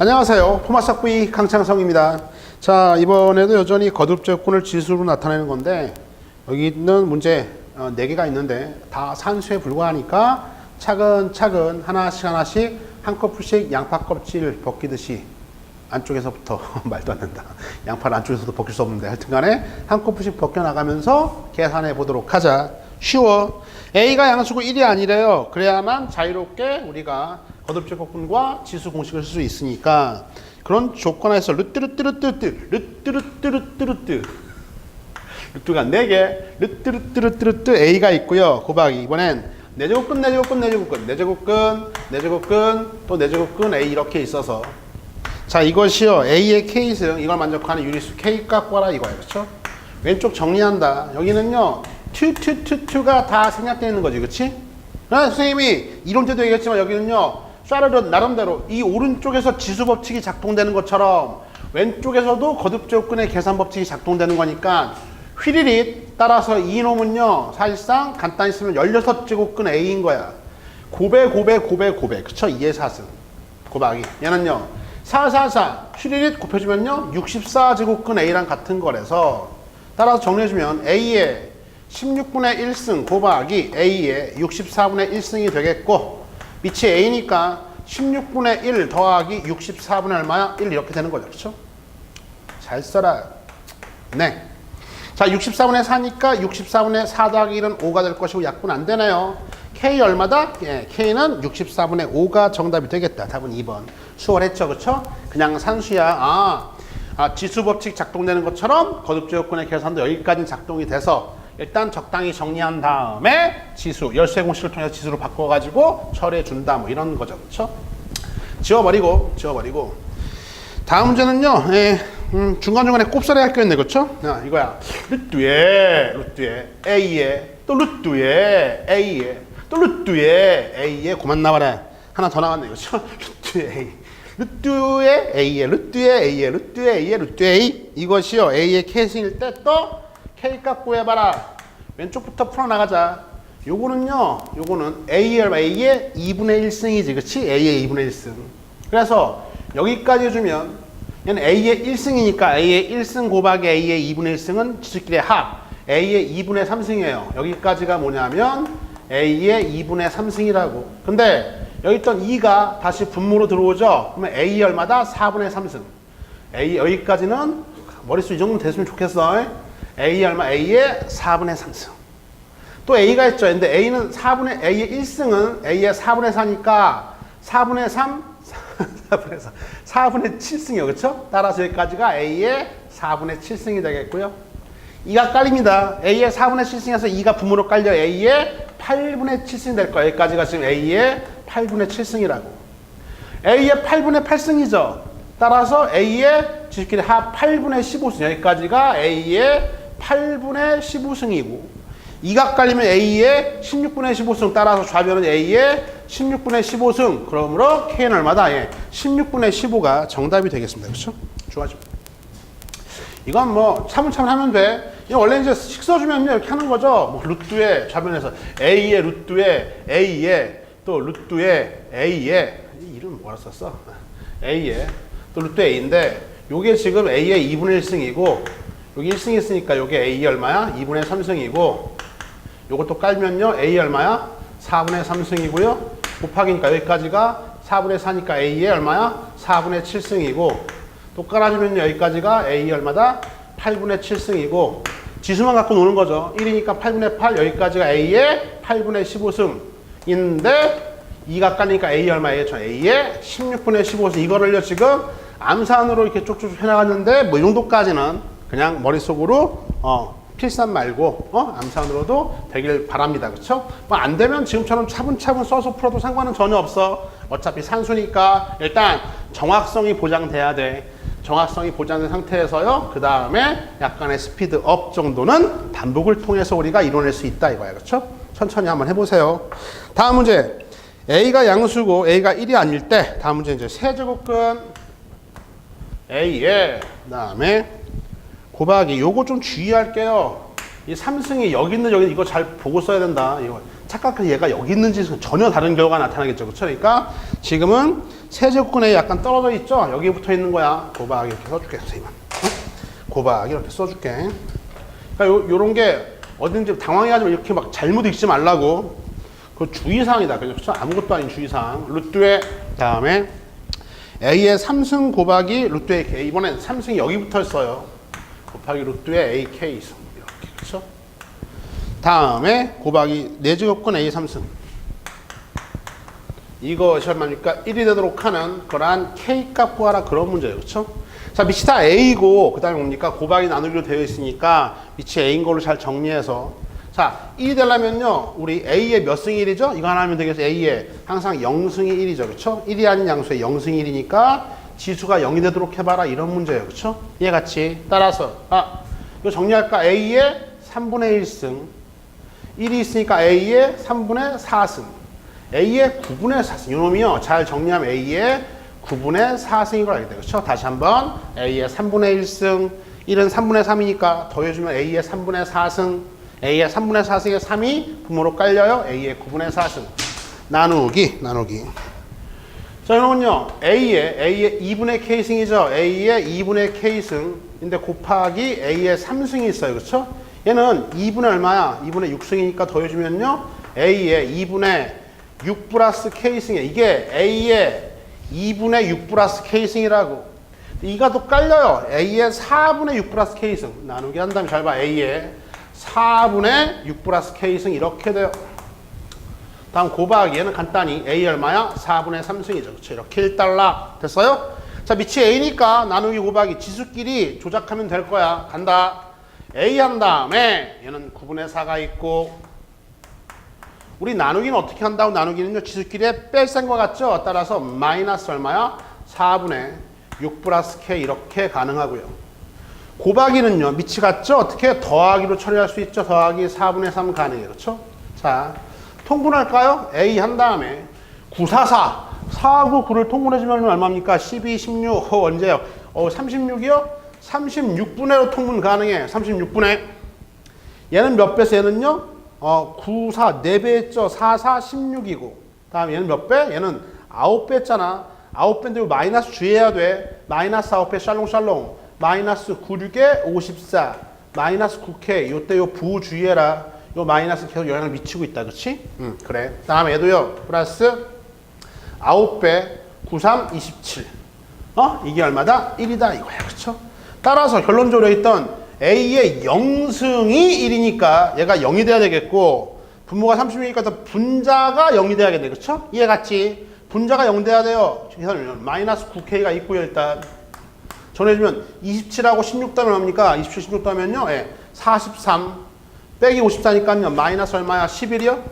안녕하세요. 포마삭부이 강창성입니다. 자, 이번에도 여전히 거듭제권을 지수로 나타내는 건데 여기 있는 문제 어, 4개가 있는데 다 산수에 불과하니까 차근차근 하나씩 하나씩 한 커플씩 양파 껍질 벗기듯이 안쪽에서부터 말도 안 된다. 양파를 안쪽에서도 벗길 수 없는데 하여튼 간에 한 커플씩 벗겨나가면서 계산해 보도록 하자. 쉬워. A가 양수고 1이 아니래요. 그래야만 자유롭게 우리가 거듭제곱분과 지수 공식을 쓸 수 있으니까 그런 조건에서 르뜨르뜨르뜨르뜨 르뜨르뜨르뜨르뜨 루트가 4개, 루트루트루트루트 A가 있고요. 곱하기 이번엔 내제곱근, 내제곱근, 내제곱근, 내제곱근, 내제곱근, 또 내제곱근 A 이렇게 있어서 자 이것이요 A의 K승 이걸 만족하는 유리수 K 값 구하라 이거예요. 그렇죠? 왼쪽 정리한다. 여기는요 투투투투가 다 생략되어 있는 거지. 그렇지? 아, 선생님이 이론 때도 얘기했지만 여기는요 샤르르 나름대로 이 오른쪽에서 지수 법칙이 작동되는 것처럼 왼쪽에서도 거듭제곱근의 계산 법칙이 작동되는 거니까 휘리릿 따라서 이놈은요 사실상 간단히 쓰면 16제곱근 A인 거야. 고배 고배 고배 고배. 그쵸? 2의 4승. 곱하기 얘는요 444 휘리릿 곱해주면요 64제곱근 A랑 같은 거라서 따라서 정리해주면 A의 16분의 1승 곱하기 A의 64분의 1승이 되겠고 밑이 A니까 16분의 1 더하기 64분의 얼마야? 1 이렇게 되는 거죠 그쵸? 잘 써라 네 자, 64분의 4니까 64분의 4 더하기 1은 5가 될 것이고 약분 안 되네요. K 얼마다? 예, K는 64분의 5가 정답이 되겠다. 답은 2번. 수월했죠, 그쵸? 그냥 산수야. 아, 아 지수 법칙 작동되는 것처럼 거듭제곱근의 계산도 여기까지 작동이 돼서 일단 적당히 정리한 다음에 지수, 열쇠 공식을 통해서 지수로 바꿔가지고 처리해 준다. 뭐 이런 거죠, 그쵸? 지워버리고, 지워버리고. 다음 문제는요, 예, 음, 중간중간에 꼽사리 있네, 그쵸? 야, 이거야. 루트에, 루트에, A에, 또 루트에, A에, 또 루트에, A에, 그만 나와라. 하나 더 나왔네, 그쵸? 루트에 A. 루트에 A에, 루트에 A에, 루트에 A에, 루트에 A. 이것이요, A의 K승일 때 또 K 값 구해봐라. 왼쪽부터 풀어나가자. 요거는요, 요거는 A의 얼마? A의 2분의 1승이지, 그치? A의 2분의 1승. 그래서 여기까지 해주면 얘는 A의 1승이니까 A의 1승 곱하기 A의 2분의 1승은 지수끼리의 합. A의 2분의 3승이에요. 여기까지가 뭐냐면 A의 2분의 3승이라고. 근데 여기 있던 2가 다시 분모로 들어오죠? 그러면 A 얼마다? 4분의 3승. A 여기까지는 머릿수 이 정도 됐으면 좋겠어. A 얼마? A의 4분의 3승. 또 A가 있죠. 근데 A는 4분의 A의 1승은 A의 4분의 4니까 4분의 3, 4분의 4, 4분의 7승이요. 그렇죠? 따라서 여기까지가 A의 4분의 7승이 되겠고요. 2가 깔립니다. A의 4분의 7승에서 2가 분모로 깔려 A의 8분의 7승이 될 거예요. 여기까지가 지금 A의 8분의 7승이라고. A의 8분의 8승이죠. 따라서 A의 지식끼리 합 8분의 15승. 여기까지가 A의 8분의 15승이고. 2가 깔리면 A의 16분의 15승 따라서 좌변은 A의 16분의 15승 그러므로 K는 얼마다? 예, 16분의 15가 정답이 되겠습니다. 그렇죠? 좋아죠. 이건 뭐 차분차분 하면 돼. 이거 원래 이제 식 써주면요 이렇게 하는 거죠. 뭐 루트에 좌변에서 A의 루트에 A의 또 루트에 A의 이 이름 뭐라 썼어? A의 또 루트 A인데 요게 지금 A의 2분의 1승이고 여기 1승 있으니까 요게 A 얼마야? 2분의 3승이고 요것도 깔면요 A 얼마야? 4분의 3승이고요 곱하기니까 여기까지가 4분의 4니까 A의 얼마야? 4분의 7승이고 또 깔아주면 여기까지가 A 얼마다? 8분의 7승이고 지수만 갖고 노는 거죠 1이니까 8분의 8 여기까지가 A의 8분의 15승인데 2가 깔리니까 A 얼마예요? 저 A의 16분의 15승 이거를요 지금 암산으로 이렇게 쭉쭉 해나갔는데 뭐 이 정도까지는 그냥 머릿속으로 어 필산 말고 어 암산으로도 되길 바랍니다. 그렇죠? 뭐 안 되면 지금처럼 차분차분 써서 풀어도 상관은 전혀 없어. 어차피 산수니까 일단 정확성이 보장돼야 돼. 정확성이 보장된 상태에서요. 그 다음에 약간의 스피드 업 정도는 반복을 통해서 우리가 이뤄낼 수 있다 이거야. 그렇죠? 천천히 한번 해보세요. 다음 문제. A가 양수고 A가 1이 아닐 때 다음 문제 이제 세제곱근 A에 그 다음에 곱하기 요거 좀 주의할게요. 이 삼승이 여기 있는 여기 이거 잘 보고 써야 된다. 이거 착각해서 얘가 여기 있는지 전혀 다른 결과가 나타나겠죠. 그렇죠? 그러니까 지금은 세제곱근에 약간 떨어져 있죠? 여기 붙어 있는 거야. 곱하기 이렇게 써줄게, 선생님은. 어? 곱하기 이렇게 써줄게. 그러니까 요, 요런 게 어딘지 당황해가지고 이렇게 막 잘못 읽지 말라고. 그 주의사항이다. 그렇죠? 아무것도 아닌 주의사항. 루트의 다음에 A의 3승 곱하기 루트의. 이번엔 3승이 여기 붙어 있어요. 곱하기 루트의 AK 이렇게 그렇죠? 다음에 곱하기 4제곱근 A 3승. 이것이 얼마입니까? 1이 되도록 하는 그러한 K 값 구하라 그런 문제예요. 그렇죠? 자, 밑이 다 A고 그 다음에 뭡니까? 곱하기 나누기로 되어 있으니까 밑이 A인 걸로 잘 정리해서 자, 1이 되려면요. 우리 A의 몇 승이 1이죠? 이거 하나 하면 되겠어요. A의 항상 0승이 1이죠. 그렇죠? 1이 아닌 양수의 0승이 1이니까 지수가 0이 되도록 해봐라 이런 문제예요. 그렇죠? 얘같이 따라서 아, 이거 정리할까? A의 3분의 1승 1이 있으니까 A의 3분의 4승 A의 9분의 4승 이놈이요. 잘 정리하면 A의 9분의 4승인 걸 알게 돼요. 그렇죠? 다시 한번 A의 3분의 1승 1은 3분의 3이니까 더해주면 A의 3분의 4승 A의 3분의 4승의 3이 부모로 깔려요. A의 9분의 4승 나누기 나누기 자 이러면요 A의 A의 2분의 K승이죠. A의 2분의 K승인데 곱하기 A의 3승이 있어요. 그렇죠? 얘는 2분의 얼마야? 2분의 6승이니까 더해주면요 A의 2분의 6 플러스 K승이야. 이게 A의 2분의 6 플러스 K승이라고. 이가 또 깔려요. A의 4분의 6 플러스 K승. 나누기 한 다음에 잘 봐. A의 4분의 6 플러스 K승 이렇게 돼요. 다음 곱하기 얘는 간단히 A 얼마야? 4분의 3승이죠. 그렇죠? 이렇게 1달러. 됐어요? 자, 밑이 A니까 나누기 곱하기 지수끼리 조작하면 될 거야. 간다. A 한 다음에 얘는 9분의 4가 있고 우리 나누기는 어떻게 한다고 나누기는요. 지수끼리의 뺄셈과 같죠? 따라서 마이너스 얼마야? 4분의 6 플러스 K 이렇게 가능하고요. 곱하기는요. 밑이 같죠? 어떻게 더하기로 처리할 수 있죠? 더하기 4분의 3 가능해요. 그렇죠? 자, 통분할까요? A 한 다음에 944 4하고 9를 통분해주면 얼마입니까? 12, 16, 어, 언제요? 어, 36이요? 36분의로 통분 가능해. 36분의. 얘는 몇 배서 얘는요? 어, 9, 4, 4배 했죠? 4, 4, 16이고. 다음 얘는 몇 배? 얘는 9배 했잖아. 9배인데 마이너스 주의해야 돼. 마이너스 9배 샬롱샬롱. 마이너스 9, 6에 54. 마이너스 9K. 요때 요 부 주의해라. 요 마이너스 계속 영향을 미치고 있다. 그치? 응, 그래. 다음 얘도요. 플러스 9배 93, 27. 어? 이게 얼마다? 1이다 이거야. 그쵸? 따라서 결론적으로 있던 A의 0승이 1이니까 얘가 0이 돼야 되겠고 분모가 36이니까 더 분자가 0이 돼야겠네. 그쵸? 이해 갔지? 분자가 0 돼야 돼요. 계산하면 마이너스 9K가 있고요. 일단 전해주면 27하고 16 더하면 뭡니까? 27, 16 더하면요. 예, 43 빼기 54니까요. 마이너스 얼마야? 11이요?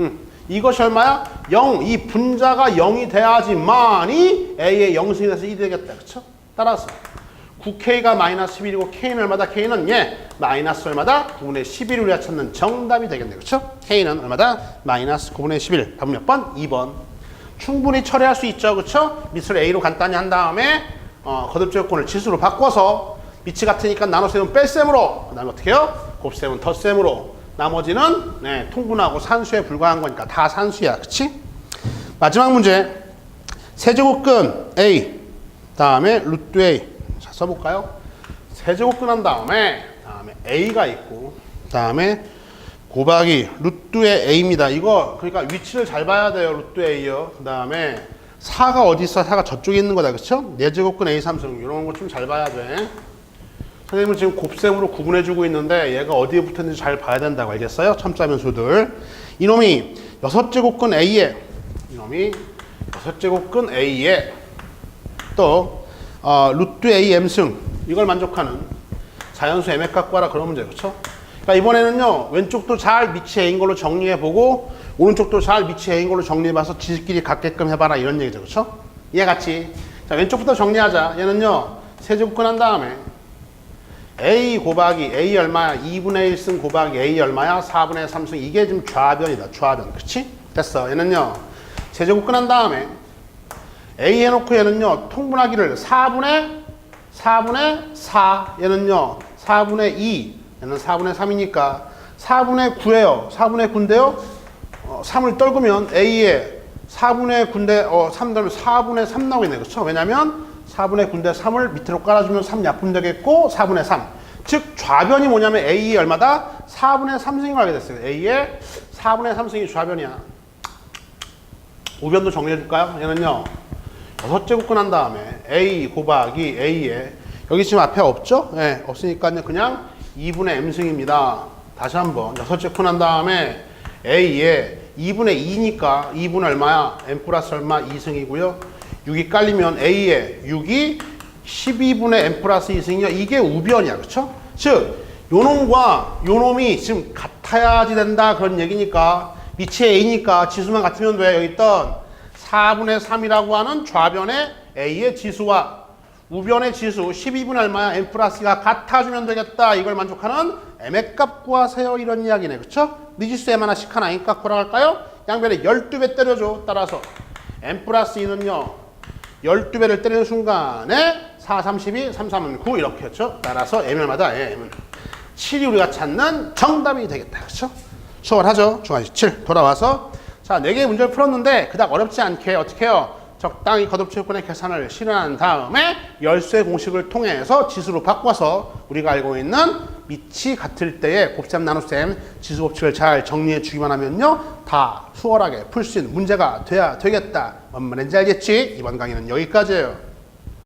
응. 이것이 얼마야? 0. 이 분자가 0이 돼야지만이 A의 0승이 돼서 1이 되겠다. 그쵸? 따라서 9K가 마이너스 11이고 K는 얼마다? K는 예, 마이너스 얼마다? 9분의 11을 우리가 찾는 정답이 되겠네요. 그쵸? K는 얼마다? 마이너스 9분의 11. 답은 몇 번? 2번. 충분히 처리할 수 있죠. 그쵸? 밑을 A로 간단히 한 다음에 어, 거듭 제곱권을 지수로 바꿔서 밑이 같으니까 나눗셈은 뺄셈으로 그 다음에 어떻게 해요? 곱셈은 덧셈으로 나머지는 네, 통분하고 산수에 불과한 거니까 다 산수야. 그치? 마지막 문제 세제곱근 A 다음에 루트 A 자 써볼까요? 세제곱근 한 다음에 다음에 A가 있고 다음에 곱하기 루트의 A입니다. 이거 그러니까 위치를 잘 봐야 돼요. 루트 A요. 그 다음에 4가 어디 있어? 4가 저쪽에 있는 거다. 그쵸? 내제곱근 A 3승 이런 거 좀 잘 봐야 돼. 선생님은 지금 곱셈으로 구분해주고 있는데 얘가 어디에 붙었는지 잘 봐야 된다고 알겠어요? 첨자변수들. 이놈이 여섯 제곱근 A에 이놈이 여섯 제곱근 A에 또 어, 루트 A M승 이걸 만족하는 자연수 M의 값 구하라 그런 문제 그렇죠? 그러니까 이번에는요 왼쪽도 잘 밑이 A인 걸로 정리해보고 오른쪽도 잘 밑이 A인 걸로 정리해봐서 지식끼리 같게끔 해봐라 이런 얘기죠 그렇죠? 얘 같이 자 왼쪽부터 정리하자 얘는요 세제곱근 한 다음에 A 곱하기 A 얼마야? 2분의 1승 곱하기 A 얼마야? 4분의 3승. 이게 지금 좌변이다. 좌변. 그치? 됐어. 얘는요. 세제곱 끝난 다음에 A 해놓고 얘는요. 통분하기를 4분의 4분의 4. 얘는요. 4분의 2. 얘는 4분의 3이니까 4분의 9예요. 4분의 9인데요. 어, 3을 떨구면 A에 4분의 9인데 어, 3 넣으면 4분의 3 나오겠네. 그렇죠? 왜냐면 4분의 9인데 3을 밑으로 깔아주면 3 약분 되겠고 4분의 3. 즉 좌변이 뭐냐면 A의 얼마다? 4분의 3승이 가게 됐어요. A의 4분의 3승이 좌변이야. 우변도 정리해줄까요? 얘는요. 여섯 제곱근 한 다음에 A 곱하기 A에 여기 지금 앞에 없죠? 예, 없으니까 그냥 2분의 M승입니다. 다시 한번 여섯 제곱근 한 다음에 A에 2분의 2니까 2분의 얼마야? M 플러스 얼마? 2승이고요. 6이 깔리면 A에 6이 12분의 M 플러스 2승이요. 이게 우변이야. 그렇죠? 즉 요 놈과 요 놈이 지금 같아야지 된다 그런 얘기니까 밑이 A니까 지수만 같으면 돼. 여기 있던 4분의 3이라고 하는 좌변의 A의 지수와 우변의 지수 12분의 얼마야? M 플러스가 같아주면 되겠다. 이걸 만족하는 M의 값 구하세요. 이런 이야기네. 그쵸? 미지수 M 하나씩 하나 M 값 구하갈까요? 양변에 12배 때려줘. 따라서 M 플러스 2는요. 12배를 때리는 순간에 4, 32, 3, 3은 9 이렇게 했죠. 따라서 M을 마다 M은 7이 우리가 찾는 정답이 되겠다. 그렇죠? 수월하죠? 중간식 7 돌아와서 자, 4개의 문제를 풀었는데 그닥 어렵지 않게 어떻게 해요? 적당히 거듭체육분의 계산을 실현한 다음에 열쇠 공식을 통해서 지수로 바꿔서 우리가 알고 있는 밑이 같을 때의 곱셈 나눗셈 지수 법칙을 잘 정리해 주기만 하면요 다 수월하게 풀 수 있는 문제가 돼야 되겠다 뭔 말인지 알겠지? 이번 강의는 여기까지예요